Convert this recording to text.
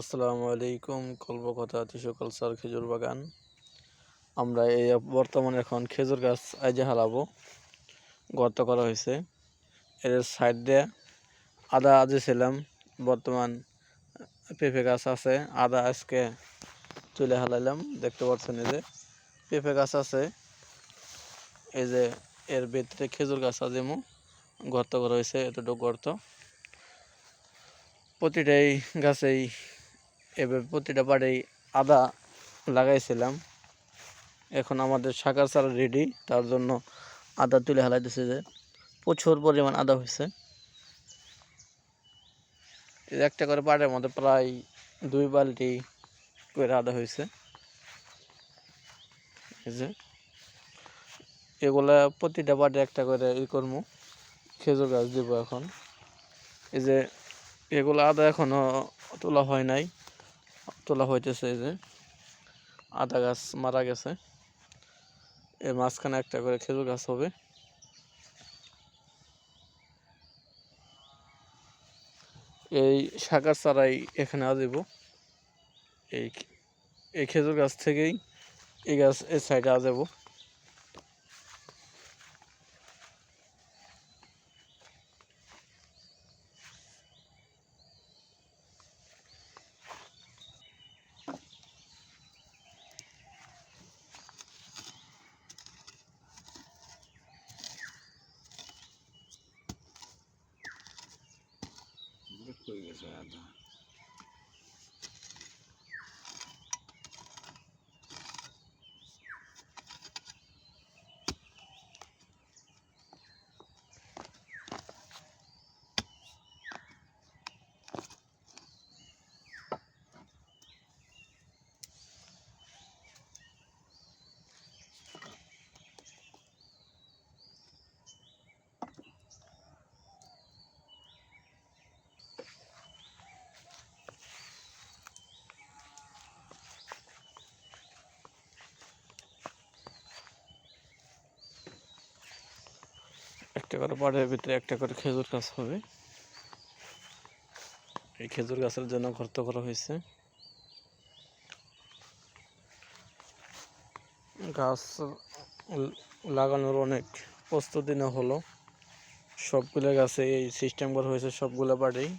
আসসালামু আলাইকুম কল্পকথা তিসু কালচার খেজুর বাগান। আমরা এই বর্তমানে এখন খেজুর গাছ আইজে হারাবো গর্ত করা হয়েছে। এর সাইড দিয়ে আদা আজে ছিলাম বর্তমান পেঁপে গাছ আছে। আদা আজকে তুলে হালাইলাম। দেখতে পাচ্ছেন এই যে পেঁপে গাছ আছে। এই যে এর ভিতরে খেজুর গাছ আজেমু গর্ত করা হয়েছে, এতটুকু গর্ত। প্রতিটাই গাছেই এবার প্রতিটা বাড়েই আদা লাগাইছিলাম। এখন আমাদের শাকার চারা রেডি তার জন্য আদা তুলে হালাইতেছে যে প্রচুর পরিমাণ আদা হয়েছে। একটা করে পাড়ের মধ্যে প্রায় দুই বালতি করে আদা হয়েছে। যে এগুলা প্রতিটা পাটে একটা করে ই করব খেজুর গাছ দিব এখন। এই যে এগুলো আদা এখনও তোলা হয় নাই। তোলা হইতেছে এই যে, আদা গাছ মারা গেছে। এর মাঝখানে একটা করে খেজুর গাছ হবে। এই শাকার চারাই এখানে আসিব এই এই খেজুর গাছ থেকেই এই গাছ এই সাইডে আজাবো হয়ে গেছে আদা একটা করে পাড়ের ভিতরে একটা করে খেজুর গাছ হবে। এই খেজুর গাছের জন্য গর্ত করা হয়েছে। গাছ লাগানোর অনেক প্রস্তুতি না হলো। সবগুলো গাছে এই সিস্টেম করা হয়েছে, সবগুলো পাড়েই